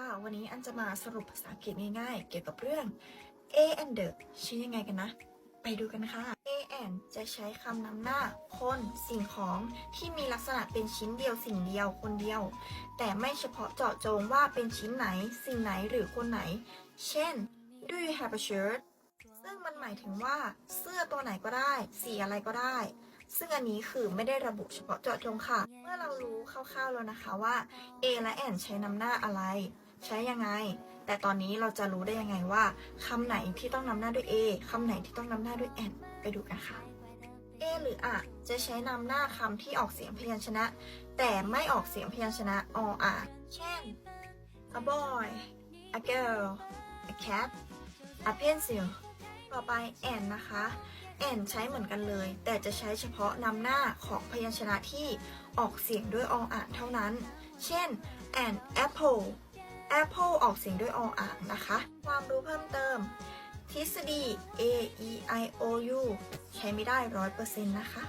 ค่ะ วันนี้อันจะมาสรุปภาษาอังกฤษง่ายๆ เกี่ยวกับเรื่อง a and the ใช้ยังไงกันนะ ไปดูกันค่ะ a and จะใช้คำนำหน้า คนสิ่งของที่มีลักษณะเป็นชิ้นเดียวสิ่งเดียวคนเดียว แต่ไม่เฉพาะเจาะจงว่าเป็นชิ้นไหน สิ่งไหนหรือคนไหน เช่น do you have a shirt ซึ่งมันหมายถึงว่าเสื้อตัวไหนก็ได้ สีอะไรก็ได้ ซึ่งอันนี้คือไม่ได้ระบุเฉพาะเจาะจงค่ะ เมื่อเรารู้คร่าวๆแล้วนะคะว่า A และ and ใช้นำหน้าอะไร ใช้ยังไง แต่ตอนนี้เราจะรู้ได้ยังไงว่าคำไหนที่ต้องนำหน้าด้วย A คำไหนที่ต้องนำหน้าด้วย and ไปดูกันค่ะ A หรืออะจะใช้นำหน้าคำที่ออกเสียงพยัญชนะ แต่ไม่ออกเสียงพยัญชนะออ่างเช่น a boy a girl a cat a pencil ต่อไป and นะคะ and ใช้เหมือนกันเลย แต่จะใช้เฉพาะนำหน้าของพยัญชนะที่ออกเสียงด้วยออ่างเท่านั้น เช่น an apple apple ออกเสียงด้วยออ่างนะคะ ความรู้เพิ่มเติม ทฤษฎี a e i o u ใช้ไม่ได้ร้อยเปอร์เซ็นต์นะคะ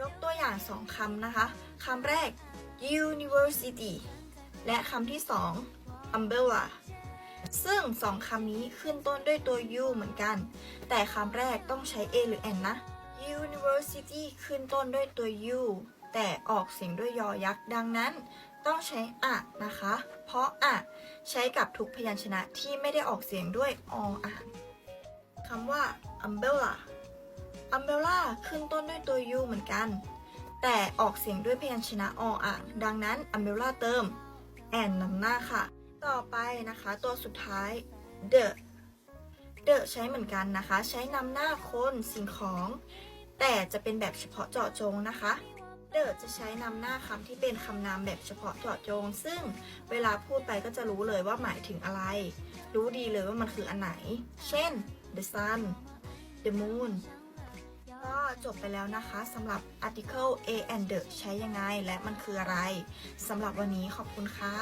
ยกตัวอย่างสองคำนะคะ คำแรก university และคำที่สอง umbrella ซึ่งสองคำนี้ขึ้นต้นด้วยตัว u เหมือนกัน แต่คำแรกต้องใช้ a หรือ n นะ university ขึ้นต้นด้วยตัว u แต่ออกเสียงด้วยยอยักษ์ ดังนั้น ต้องใช้อะนะคะ เพราะอะใช้กับทุกพยัญชนะที่ไม่ได้ออกเสียงด้วยออ่างคำว่า umbrella umbrella ขึ้นต้นด้วยตัว u เหมือนกัน แต่ออกเสียงด้วยพยัญชนะออ่างดังนั้น umbrella เติม and นำหน้าค่ะ ต่อไปนะคะ ตัวสุดท้าย the the ใช้เหมือนกันนะคะ ใช้นำหน้าคนสิ่งของ แต่จะเป็นแบบเฉพาะเจาะจงนะคะ เดอร์จะใช้นำหน้าคำที่เป็นคำนามแบบเฉพาะเจาะจง ซึ่งเวลาพูดไปก็จะรู้เลยว่าหมายถึงอะไร รู้ดีเลยว่ามันคืออันไหน เช่น the sun the moon ก็จบไปแล้วนะคะสำหรับ article a and the ใช้ยังไงและมันคืออะไรสำหรับวันนี้ขอบคุณค่ะ